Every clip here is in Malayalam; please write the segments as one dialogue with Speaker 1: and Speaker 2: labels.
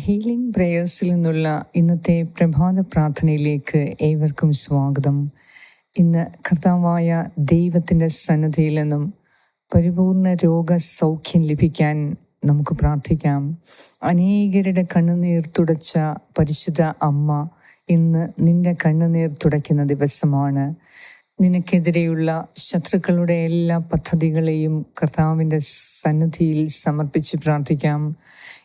Speaker 1: ഹീലിംഗ് പ്രേയേഴ്സിൽ നിന്നുള്ള ഇന്നത്തെ പ്രഭാത പ്രാർത്ഥനയിലേക്ക് ഏവർക്കും സ്വാഗതം. ഇന്ന് കർത്താവായ ദൈവത്തിന്റെ സന്നദ്ധയിൽ നിന്നും പരിപൂർണ രോഗസൗഖ്യം ലഭിക്കാൻ നമുക്ക് പ്രാർത്ഥിക്കാം. അനേകരുടെ കണ്ണുനീർ തുടച്ച പരിശുദ്ധ അമ്മ ഇന്ന് നിന്റെ കണ്ണുനീർ തുടയ്ക്കുന്ന ദിവസമാണ്. നിനക്കെതിരെയുള്ള ശത്രുക്കളുടെ എല്ലാ പദ്ധതികളെയും കർത്താവിന്റെ സന്നിധിയിൽ സമർപ്പിച്ച് പ്രാർത്ഥിക്കാം.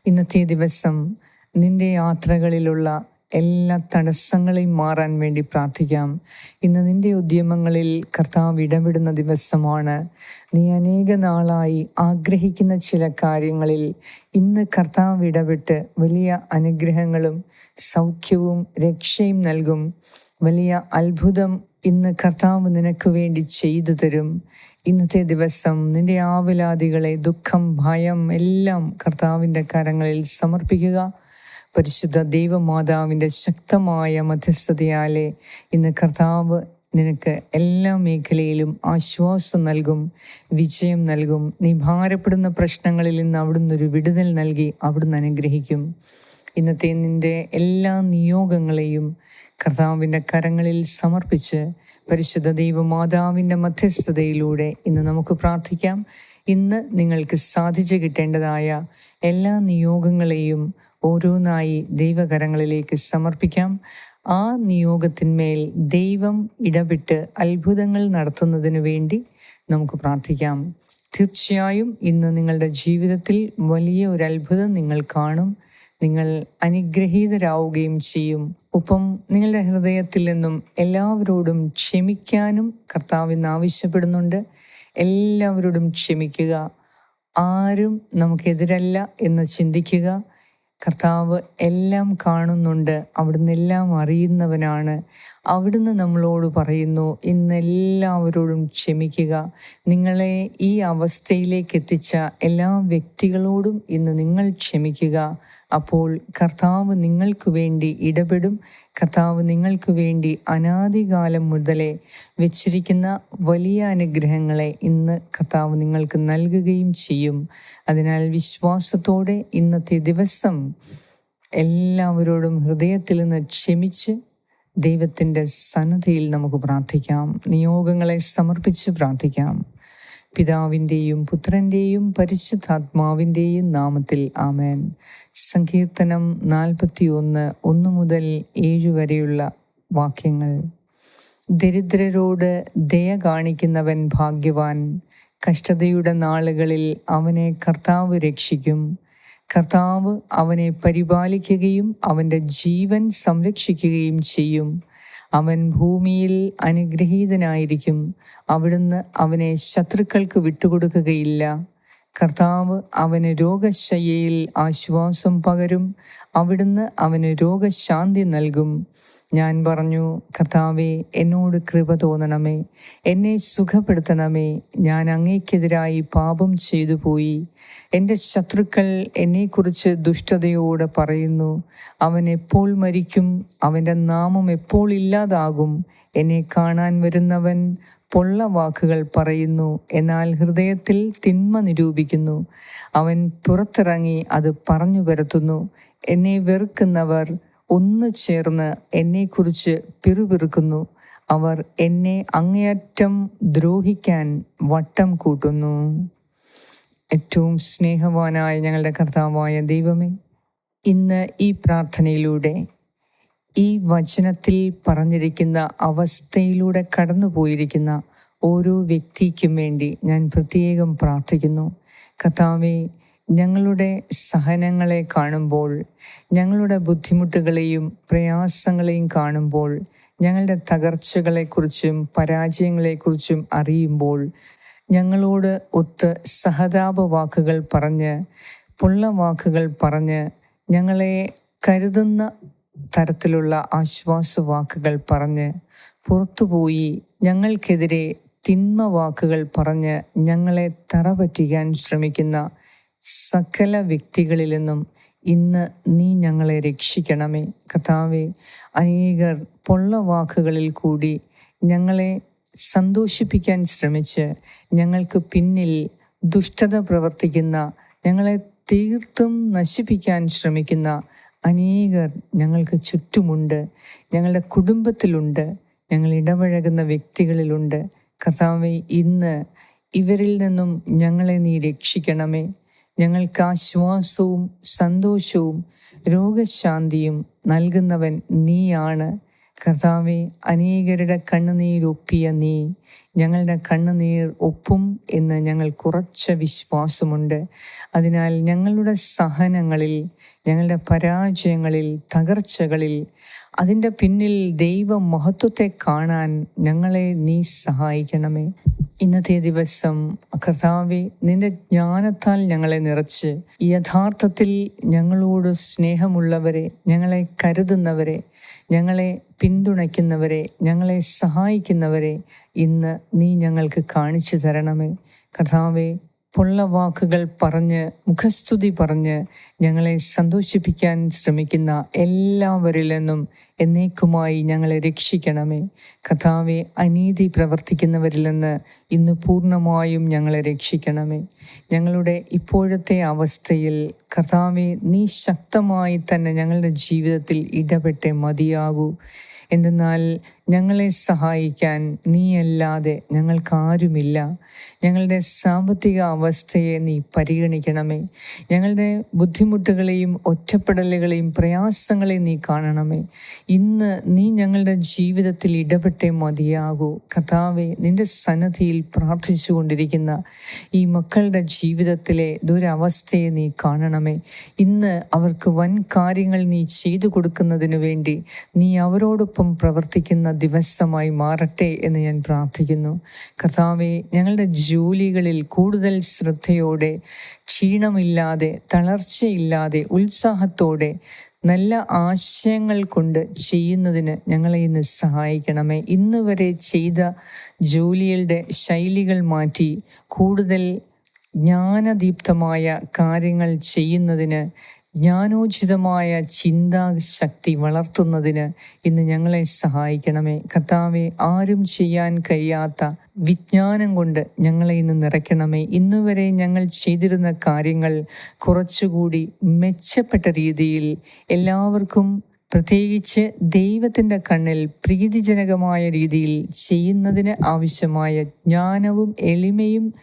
Speaker 1: ഇന്നത്തെ ദിവസം നിന്റെ യാത്രകളിലുള്ള എല്ലാ തടസ്സങ്ങളെയും മാറാൻ വേണ്ടി പ്രാർത്ഥിക്കാം. ഇന്ന് നിന്റെ ഉദ്യമങ്ങളിൽ കർത്താവ് ഇടപെടുന്ന ദിവസമാണ്. നീ അനേക നാളായി ആഗ്രഹിക്കുന്ന ചില കാര്യങ്ങളിൽ ഇന്ന് കർത്താവ് ഇടപെട്ട് വലിയ അനുഗ്രഹങ്ങളും സൗഖ്യവും രക്ഷയും നൽകും. വലിയ അത്ഭുതം ഇന്ന് കർത്താവ് നിനക്ക് വേണ്ടി ചെയ്തു തരും. ഇന്നത്തെ ദിവസം നിന്റെ ആവിലാദികളെ ദുഃഖം ഭയം എല്ലാം കർത്താവിന്റെ കരങ്ങളിൽ സമർപ്പിക്കുക. പരിശുദ്ധ ദൈവമാതാവിന്റെ ശക്തമായ മധ്യസ്ഥതയാലെ ഇന്ന് കർത്താവ് നിനക്ക് എല്ലാ മേഖലയിലും ആശ്വാസം നൽകും വിജയം നൽകും. നീ ഭാരപ്പെടുന്ന പ്രശ്നങ്ങളിൽ നിന്ന് അവിടുന്ന് ഒരു വിടുതൽ നൽകി അവിടുന്ന് അനുഗ്രഹിക്കും. ഇന്നത്തെ നിന്റെ എല്ലാ നിയോഗങ്ങളെയും കർത്താവിന്റെ കരങ്ങളിൽ സമർപ്പിച്ച് പരിശുദ്ധ ദൈവമാതാവിന്റെ മധ്യസ്ഥതയിലൂടെ ഇന്ന് നമുക്ക് പ്രാർത്ഥിക്കാം. ഇന്ന് നിങ്ങൾക്ക് സാധിച്ചു കിട്ടേണ്ടതായ എല്ലാ നിയോഗങ്ങളെയും ഓരോന്നായി ദൈവകരങ്ങളിലേക്ക് സമർപ്പിക്കാം. ആ നിയോഗത്തിന്മേൽ ദൈവം ഇടപെട്ട് അത്ഭുതങ്ങൾ നടത്തുന്നതിന് വേണ്ടി നമുക്ക് പ്രാർത്ഥിക്കാം. തീർച്ചയായും ഇന്ന് നിങ്ങളുടെ ജീവിതത്തിൽ വലിയ ഒരു അത്ഭുതം നിങ്ങൾ കാണും. നിങ്ങൾ അനുഗ്രഹീതരാവുകയും ചെയ്യും. ഒപ്പം നിങ്ങളുടെ ഹൃദയത്തിൽ നിന്നും എല്ലാവരോടും ക്ഷമിക്കാനും കർത്താവ് ഇന്ന് ആവശ്യപ്പെടുന്നുണ്ട്. എല്ലാവരോടും ക്ഷമിക്കുക. ആരും നമുക്കെതിരല്ല എന്ന് ചിന്തിക്കുക. കർത്താവ് എല്ലാം കാണുന്നുണ്ട്. അവിടുന്ന് എല്ലാം അറിയുന്നവനാണ്. അവിടുന്ന് നമ്മളോട് പറയുന്നു ഇന്ന് എല്ലാവരോടും ക്ഷമിക്കുക. നിങ്ങളെ ഈ അവസ്ഥയിലേക്ക് എത്തിച്ച എല്ലാ വ്യക്തികളോടും ഇന്ന് നിങ്ങൾ ക്ഷമിക്കുക. അപ്പോൾ കർത്താവ് നിങ്ങൾക്ക് വേണ്ടി ഇടപെടും. കർത്താവ് നിങ്ങൾക്ക് വേണ്ടി അനാദികാലം മുതലേ വെച്ചിരിക്കുന്ന വലിയ അനുഗ്രഹങ്ങളെ ഇന്ന് കർത്താവ് നിങ്ങൾക്ക് നൽകുകയും ചെയ്യും. അതിനാൽ വിശ്വാസത്തോടെ ഇന്നത്തെ ദിവസം എല്ലാവരോടും ഹൃദയത്തിൽ നിന്ന് ക്ഷമിച്ച് ദൈവത്തിന്റെ സന്നദ്ധിയിൽ നമുക്ക് പ്രാർത്ഥിക്കാം. നിയോഗങ്ങളെ സമർപ്പിച്ച് പ്രാർത്ഥിക്കാം. പിതാവിന്റെയും പുത്രന്റെയും പരിശുദ്ധാത്മാവിന്റെയും നാമത്തിൽ ആമേൻ. സങ്കീർത്തനം നാൽപ്പത്തി ഒന്ന് ഒന്ന് മുതൽ ഏഴ് വരെയുള്ള വാക്യങ്ങൾ. ദരിദ്രരോട് ദയ കാണിക്കുന്നവൻ ഭാഗ്യവാൻ. കഷ്ടതയുടെ നാളുകളിൽ അവനെ കർത്താവ് രക്ഷിക്കും. കർത്താവ് അവനെ പരിപാലിക്കുകയും അവന്റെ ജീവൻ സംരക്ഷിക്കുകയും ചെയ്യും. അവൻ ഭൂമിയിൽ അനുഗ്രഹീതനായിരിക്കും. അവിടുന്ന് അവനെ ശത്രുക്കൾക്ക് വിട്ടുകൊടുക്കുകയില്ല. കർത്താവ് അവന് രോഗശയ്യയിൽ ആശ്വാസം പകരും. അവിടുന്ന് അവന് രോഗശാന്തി നൽകും. ഞാൻ പറഞ്ഞു കർത്താവെ എന്നോട് കൃപ തോന്നണമേ. എന്നെ സുഖപ്പെടുത്തണമേ. ഞാൻ അങ്ങേക്കെതിരായി പാപം ചെയ്തു പോയി. എന്റെ ശത്രുക്കൾ എന്നെക്കുറിച്ച് ദുഷ്ടതയോടെ പറയുന്നു. അവൻ എപ്പോൾ മരിക്കും? അവന്റെ നാമം എപ്പോൾ ഇല്ലാതാകും? എന്നെ കാണാൻ വരുന്നവൻ പൊള്ള വാക്കുകൾ പറയുന്നു എന്നാൽ ഹൃദയത്തിൽ തിന്മ നിരൂപിക്കുന്നു. അവൻ പുറത്തിറങ്ങി അത് പറഞ്ഞു വരുത്തുന്നു. എന്നെ വെറുക്കുന്നവർ ഒന്ന് ചേർന്ന് എന്നെക്കുറിച്ച് പിറുപിറുക്കുന്നു. അവർ എന്നെ അങ്ങേയറ്റം ദ്രോഹിക്കാൻ വട്ടം കൂട്ടുന്നു. ഏറ്റവും സ്നേഹവാനായ ഞങ്ങളുടെ കർത്താവായ ദൈവമേ ഇന്ന് ഈ പ്രാർത്ഥനയിലൂടെ ഈ വചനത്തിൽ പറഞ്ഞിരിക്കുന്ന അവസ്ഥയിലൂടെ കടന്നു പോയിരിക്കുന്ന ഓരോ വ്യക്തിക്കും വേണ്ടി ഞാൻ പ്രത്യേകം പ്രാർത്ഥിക്കുന്നു. കർത്താവെ ഞങ്ങളുടെ സഹനങ്ങളെ കാണുമ്പോൾ ഞങ്ങളുടെ ബുദ്ധിമുട്ടുകളെയും പ്രയാസങ്ങളെയും കാണുമ്പോൾ ഞങ്ങളുടെ തകർച്ചകളെക്കുറിച്ചും പരാജയങ്ങളെക്കുറിച്ചും അറിയുമ്പോൾ ഞങ്ങളോട് ഒത്ത് സഹതാപ വാക്കുകൾ പറഞ്ഞ് പുള്ള വാക്കുകൾ പറഞ്ഞ് ഞങ്ങളെ കരുതുന്ന തരത്തിലുള്ള ആശ്വാസ വാക്കുകൾ പറഞ്ഞ് പുറത്തുപോയി ഞങ്ങൾക്കെതിരെ തിന്മ വാക്കുകൾ പറഞ്ഞ് ഞങ്ങളെ തറ പറ്റിക്കാൻ ശ്രമിക്കുന്ന സകല വ്യക്തികളിൽ നിന്നും ഇന്ന് നീ ഞങ്ങളെ രക്ഷിക്കണമേ. കഥാവെ അനേകർ പൊള്ള വാക്കുകളിൽ കൂടി ഞങ്ങളെ സന്തോഷിപ്പിക്കാൻ ശ്രമിച്ച് ഞങ്ങൾക്ക് പിന്നിൽ ദുഷ്ടത പ്രവർത്തിക്കുന്ന ഞങ്ങളെ തീർത്തും നശിപ്പിക്കാൻ ശ്രമിക്കുന്ന അനേകർ ഞങ്ങൾക്ക് ചുറ്റുമുണ്ട്. ഞങ്ങളുടെ കുടുംബത്തിലുണ്ട്. ഞങ്ങൾ ഇടപഴകുന്ന വ്യക്തികളിലുണ്ട്. കർത്താവെ ഇന്ന് ഇവരിൽ നിന്നും ഞങ്ങളെ നീ രക്ഷിക്കണമേ. ഞങ്ങൾക്ക് ആശ്വാസവും സന്തോഷവും രോഗശാന്തിയും നൽകുന്നവൻ നീയാണ്. കർത്താവെ അനേകരുടെ കണ്ണുനീരൊപ്പിയ നീ. ഞങ്ങളുടെ കണ്ണുനീർ ഒപ്പും എന്ന് ഞങ്ങൾ കുറച്ച വിശ്വാസമുണ്ട്. അതിനാൽ ഞങ്ങളുടെ സഹനങ്ങളിൽ ഞങ്ങളുടെ പരാജയങ്ങളിൽ തകർച്ചകളിൽ അതിന്റെ പിന്നിൽ ദൈവ മഹത്വത്തെ കാണാൻ ഞങ്ങളെ നീ സഹായിക്കണമേ. ഇന്നത്തെ ദിവസം കർത്താവെ നിന്റെ ജ്ഞാനത്താൽ ഞങ്ങളെ നിറച്ച് യഥാർത്ഥത്തിൽ ഞങ്ങളോട് സ്നേഹമുള്ളവരെ ഞങ്ങളെ കരുതുന്നവരെ ഞങ്ങളെ പിന്തുണയ്ക്കുന്നവരെ ഞങ്ങളെ സഹായിക്കുന്നവരെ ഇന്ന് നീ ഞങ്ങൾക്ക് കാണിച്ചു തരണമേ. കർത്താവെ പൊള്ള വാക്കുകൾ പറഞ്ഞ് മുഖസ്തുതി പറഞ്ഞ് ഞങ്ങളെ സന്തോഷിപ്പിക്കാൻ ശ്രമിക്കുന്ന എല്ലാവരിൽ നിന്നും എന്നേക്കുമായി ഞങ്ങളെ രക്ഷിക്കണമേ. കഥാവെ അനീതി പ്രവർത്തിക്കുന്നവരിൽ നിന്ന് ഇന്ന് പൂർണമായും ഞങ്ങളെ രക്ഷിക്കണമേ. ഞങ്ങളുടെ ഇപ്പോഴത്തെ അവസ്ഥയിൽ കഥാവെ നീ ശക്തമായി തന്നെ ഞങ്ങളുടെ ജീവിതത്തിൽ ഇടപെട്ടേ മതിയാകൂ. എന്തെന്നാൽ ഞങ്ങളെ സഹായിക്കാൻ നീയല്ലാതെ ഞങ്ങൾക്കാരുമില്ല. ഞങ്ങളുടെ സാമ്പത്തിക അവസ്ഥയെ നീ പരിഗണിക്കണമേ. ഞങ്ങളുടെ ബുദ്ധിമുട്ടുകളെയും ഒറ്റപ്പെടലുകളെയും പ്രയാസങ്ങളെയും നീ കാണണമേ. ഇന്ന് നീ ഞങ്ങളുടെ ജീവിതത്തിൽ ഇടപെട്ടേ മതിയാകൂ. കഥാവെ നിന്റെ സന്നദ്ധിയിൽ പ്രാർത്ഥിച്ചു കൊണ്ടിരിക്കുന്ന ഈ മക്കളുടെ ജീവിതത്തിലെ ദുരവസ്ഥയെ നീ കാണണമേ. ഇന്ന് അവർക്ക് വൻ കാര്യങ്ങൾ നീ ചെയ്തു കൊടുക്കുന്നതിന് വേണ്ടി നീ അവരോടൊപ്പം പ്രവർത്തിക്കുന്ന ദിവസമായി മാറട്ടെ എന്ന് ഞാൻ പ്രാർത്ഥിക്കുന്നു. കർത്താവെ ഞങ്ങളുടെ ജോലികളിൽ കൂടുതൽ ശ്രദ്ധയോടെ ക്ഷീണമില്ലാതെ തളർച്ചയില്ലാതെ ഉത്സാഹത്തോടെ നല്ല ആശയങ്ങൾ കൊണ്ട് ചെയ്യുന്നതിന് ഞങ്ങളെ ഇന്ന് സഹായിക്കണമേ. ഇന്ന് വരെ ചെയ്ത ജോലികളുടെ ശൈലികൾ മാറ്റി കൂടുതൽ ജ്ഞാനദീപ്തമായ കാര്യങ്ങൾ ചെയ്യുന്നതിന് ജ്ഞാനോചിതമായ ചിന്താശക്തി വളർത്തുന്നതിന് ഇന്ന് ഞങ്ങളെ സഹായിക്കണമേ. കർത്താവെ ആരും ചെയ്യാൻ കഴിയാത്ത വിജ്ഞാനം കൊണ്ട് ഞങ്ങളെ ഇന്ന് നിറയ്ക്കണമേ. ഇന്നുവരെ ഞങ്ങൾ ചെയ്തിരുന്ന കാര്യങ്ങൾ കുറച്ചുകൂടി മെച്ചപ്പെട്ട രീതിയിൽ എല്ലാവർക്കും പ്രത്യേകിച്ച് ദൈവത്തിന്റെ കണ്ണിൽ പ്രീതിജനകമായ രീതിയിൽ ചെയ്യുന്നതിന് ആവശ്യമായ ജ്ഞാനവും എളിമയും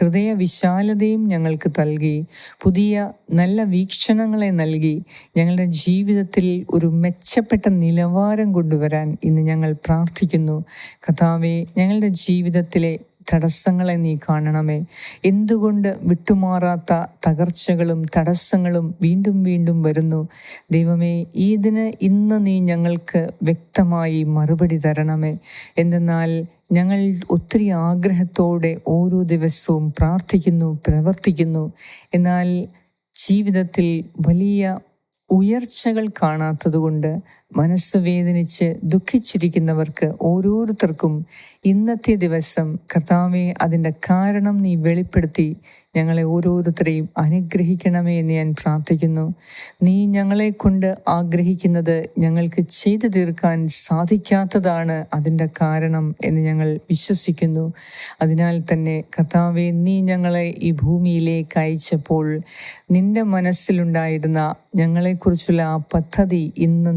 Speaker 1: ഹൃദയവിശാലതയും ഞങ്ങൾക്ക് നൽകി. പുതിയ നല്ല വീക്ഷണങ്ങളെ നൽകി. ഞങ്ങളുടെ ജീവിതത്തിൽ ഒരു മെച്ചപ്പെട്ട നിലവാരം കൊണ്ടുവരാൻ ഇന്ന് ഞങ്ങൾ പ്രാർത്ഥിക്കുന്നു. കഥാവെ ഞങ്ങളുടെ ജീവിതത്തിലെ തടസ്സങ്ങളെ നീ കാണണമേ. എന്തുകൊണ്ട് വിട്ടുമാറാത്ത തകർച്ചകളും തടസ്സങ്ങളും വീണ്ടും വീണ്ടും വരുന്നു? ദൈവമേ ഇതിന് ഇന്ന് നീ ഞങ്ങൾക്ക് വ്യക്തമായി മറുപടി തരണമേ. എന്തെന്നാൽ ഞങ്ങൾ ഒത്തിരി ആഗ്രഹത്തോടെ ഓരോ ദിവസവും പ്രാർത്ഥിക്കുന്നു പ്രവർത്തിക്കുന്നു. എന്നാൽ ജീവിതത്തിൽ വലിയ ഉയർച്ചകൾ കാണാത്തതുകൊണ്ട് മനസ്സ് വേദനിച്ച് ദുഃഖിച്ചിരിക്കുന്നവർക്ക് ഓരോരുത്തർക്കും ഇന്നത്തെ ദിവസം കർത്താവെ അതിന്റെ കാരണം നീ വെളിപ്പെടുത്തി. ഞങ്ങളെ ഓരോരുത്തരെയും അനുഗ്രഹിക്കണമേ എന്ന് ഞാൻ പ്രാർത്ഥിക്കുന്നു. നീ ഞങ്ങളെ കൊണ്ട് ആഗ്രഹിക്കുന്നത് ഞങ്ങൾക്ക് ചെയ്തു തീർക്കാൻ സാധിക്കാത്തതാണ് അതിന്റെ കാരണം എന്ന് ഞങ്ങൾ വിശ്വസിക്കുന്നു. അതിനാൽ തന്നെ കർത്താവെ നീ ഞങ്ങളെ ഈ ഭൂമിയിലേക്ക് അയച്ചപ്പോൾ നിന്റെ മനസ്സിലുണ്ടായിരുന്ന ഞങ്ങളെക്കുറിച്ചുള്ള ആ പദ്ധതി ഇന്ന്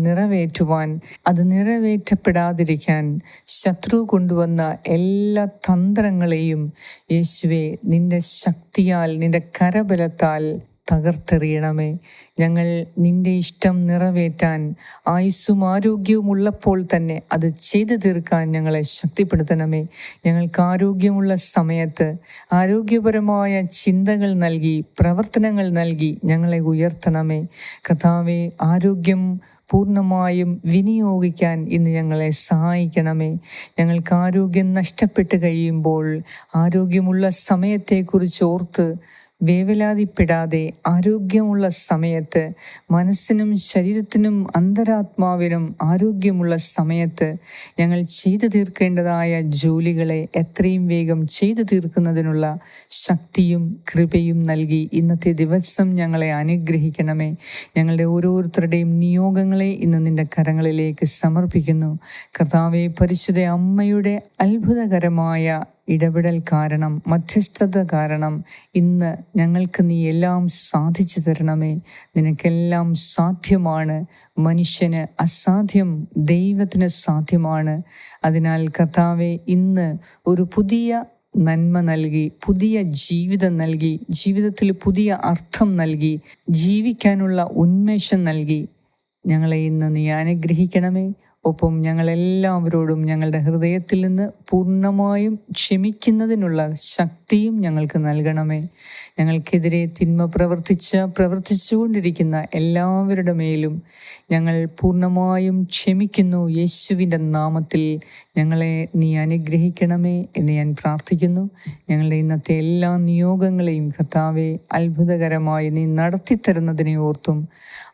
Speaker 1: നിറവേറ്റുവാൻ അത് നിറവേറ്റപ്പെടാതിരിക്കാൻ ശത്രു കൊണ്ടുവന്ന എല്ലാ തന്ത്രങ്ങളെയും യേശുവെ നിന്റെ ശക്തിയാൽ നിന്റെ കരബലത്താൽ തകർത്തെറിയണമേ. ഞങ്ങൾ നിന്റെ ഇഷ്ടം നിറവേറ്റാൻ ആയുസ്സും ആരോഗ്യവും ഉള്ളപ്പോൾ തന്നെ അത് ചെയ്തു തീർക്കാൻ ഞങ്ങളെ ശക്തിപ്പെടുത്തണമേ. ഞങ്ങൾക്ക് ആരോഗ്യമുള്ള സമയത്ത് ആരോഗ്യപരമായ ചിന്തകൾ നൽകി പ്രവർത്തനങ്ങൾ നൽകി ഞങ്ങളെ ഉയർത്തണമേ. കഥാവെ ആരോഗ്യം പൂർണമായും വിനിയോഗിക്കാൻ ഇന്ന് ഞങ്ങളെ സഹായിക്കണമേ. ഞങ്ങൾക്ക് ആരോഗ്യം നഷ്ടപ്പെട്ട് കഴിയുമ്പോൾ ആരോഗ്യമുള്ള സമയത്തെക്കുറിച്ച് ഓർത്ത് വേവലാതിപ്പെടാതെ ആരോഗ്യമുള്ള സമയത്ത് മനസ്സിനും ശരീരത്തിനും അന്തരാത്മാവിനും ആരോഗ്യമുള്ള സമയത്ത് ഞങ്ങൾ ചെയ്തു തീർക്കേണ്ടതായ ജോലികളെ എത്രയും വേഗം ചെയ്തു തീർക്കുന്നതിനുള്ള ശക്തിയും കൃപയും നൽകി ഇന്നത്തെ ദിവസം ഞങ്ങളെ അനുഗ്രഹിക്കണമേ. ഞങ്ങളുടെ ഓരോരുത്തരുടെയും നിയോഗങ്ങളെ ഇന്ന് നിന്റെ കരങ്ങളിലേക്ക് സമർപ്പിക്കുന്നു. കർത്താവെ പരിശുദ്ധ അമ്മയുടെ അത്ഭുതകരമായ ഇടപെടൽ കാരണം മധ്യസ്ഥത കാരണം ഇന്ന് ഞങ്ങൾക്ക് നീ എല്ലാം സാധിച്ചു തരണമേ. നിനക്കെല്ലാം സാധ്യമാണ്. മനുഷ്യന് അസാധ്യം ദൈവത്തിന് സാധ്യമാണ്. അതിനാൽ കർത്താവെ ഇന്ന് ഒരു പുതിയ നന്മ നൽകി പുതിയ ജീവിതം നൽകി ജീവിതത്തിൽ പുതിയ അർത്ഥം നൽകി ജീവിക്കാനുള്ള ഉന്മേഷം നൽകി ഞങ്ങളെ ഇന്ന് നീ അനുഗ്രഹിക്കണമേ. ഒപ്പം ഞങ്ങളെല്ലാവരോടും ഞങ്ങളുടെ ഹൃദയത്തിൽ നിന്ന് പൂർണമായും ക്ഷമിക്കുന്നതിനുള്ള ശക്തിയും ഞങ്ങൾക്ക് നൽകണമേ. ഞങ്ങൾക്കെതിരെ തിന്മ പ്രവർത്തിച്ച പ്രവർത്തിച്ചുകൊണ്ടിരിക്കുന്ന എല്ലാവരുടെ മേലും ഞങ്ങൾ പൂർണമായും ക്ഷമിക്കുന്നു. യേശുവിന്റെ നാമത്തിൽ ഞങ്ങളെ നീ അനുഗ്രഹിക്കണമേ എന്ന് ഞാൻ പ്രാർത്ഥിക്കുന്നു. ഞങ്ങളുടെ ഇന്നത്തെ എല്ലാ നിയോഗങ്ങളെയും കർത്താവെ അത്ഭുതകരമായി നീ നടത്തിത്തരുന്നതിനെ ഓർത്തും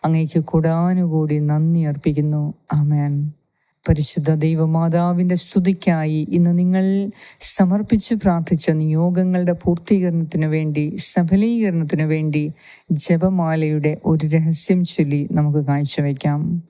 Speaker 1: അങ്ങേക്ക് കൂടാനുകൂടി നന്ദി അർപ്പിക്കുന്നു. ആമേൻ. പരിശുദ്ധ ദൈവമാതാവിന്റെ സ്തുതിക്കായി ഇന്ന് നിങ്ങൾ സമർപ്പിച്ച് പ്രാർത്ഥിച്ച നിയോഗങ്ങളുടെ പൂർത്തീകരണത്തിന് വേണ്ടി സഫലീകരണത്തിന് വേണ്ടി ജപമാലയുടെ ഒരു രഹസ്യം ചൊല്ലി നമുക്ക് കാഴ്ചവെക്കാം.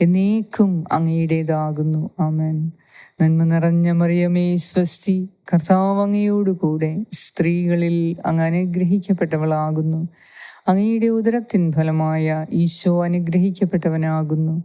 Speaker 1: എന്നേക്കും അങ്ങയുടേതാകുന്നു. ആമേൻ. നന്മ നിറഞ്ഞ മറിയമേ സ്വസ്തി. കർത്താവ് കൂടെ സ്ത്രീകളിൽ അങ്ങ് അനുഗ്രഹിക്കപ്പെട്ടവളാകുന്നു. അങ്ങയുടെ ഉദരത്തിൻ ഫലമായ ഈശോ അനുഗ്രഹിക്കപ്പെട്ടവനാകുന്നു.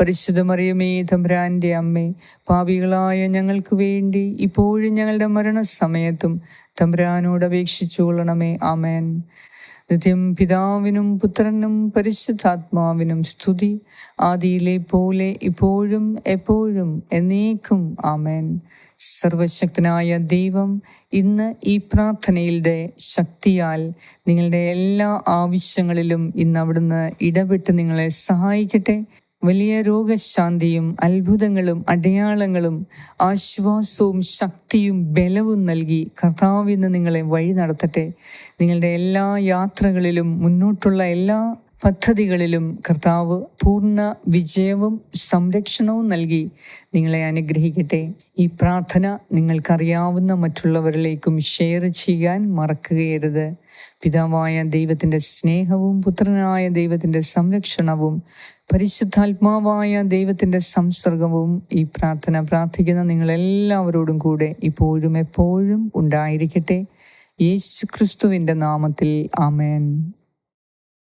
Speaker 1: പരിശുദ്ധ മറിയമേ തമ്പ്രാന്റെ അമ്മേ പാപികളായ ഞങ്ങൾക്ക് വേണ്ടി ഇപ്പോഴും ഞങ്ങളുടെ മരണസമയത്തും തമ്പ്രാനോട് അപേക്ഷിച്ചുകൊള്ളണമേ ആമേൻ. നിത്യം പിതാവിനും പുത്രനും പരിശുദ്ധാത്മാവിനും സ്തുതി. ആദിയിലെ പോലെ ഇപ്പോഴും എപ്പോഴും എന്നേക്കും. ആമേൻ. സർവശക്തനായ ദൈവം ഇന്ന് ഈ പ്രാർത്ഥനയുടെ ശക്തിയാൽ നിങ്ങളുടെ എല്ലാ ആവശ്യങ്ങളിലും ഇന്ന് അവിടുന്ന് ഇടപെട്ട് നിങ്ങളെ സഹായിക്കട്ടെ. വലിയ രോഗശാന്തിയും അത്ഭുതങ്ങളും അടയാളങ്ങളും ആശ്വാസവും ശക്തിയും ബലവും നൽകി കർത്താവിന്ന് നിങ്ങളെ വഴി നടത്തട്ടെ. നിങ്ങളുടെ എല്ലാ യാത്രകളിലും മുന്നോട്ടുള്ള എല്ലാ പദ്ധതികളിലും കർത്താവ് പൂർണ വിജയവും സംരക്ഷണവും നൽകി നിങ്ങളെ അനുഗ്രഹിക്കട്ടെ. ഈ പ്രാർത്ഥന നിങ്ങൾക്കറിയാവുന്ന മറ്റുള്ളവരിലേക്കും ഷെയർ ചെയ്യാൻ മറക്കുകയരുത്. പിതാവായ ദൈവത്തിന്റെ സ്നേഹവും പുത്രനായ ദൈവത്തിന്റെ സംരക്ഷണവും പരിശുദ്ധാത്മാവായ ദൈവത്തിന്റെ സംസർഗവും ഈ പ്രാർത്ഥന പ്രാർത്ഥിക്കുന്ന നിങ്ങളെല്ലാവരോടും കൂടെ ഇപ്പോഴും എപ്പോഴും ഉണ്ടായിരിക്കട്ടെ. യേശു ക്രിസ്തുവിന്റെ നാമത്തിൽ ആമേൻ.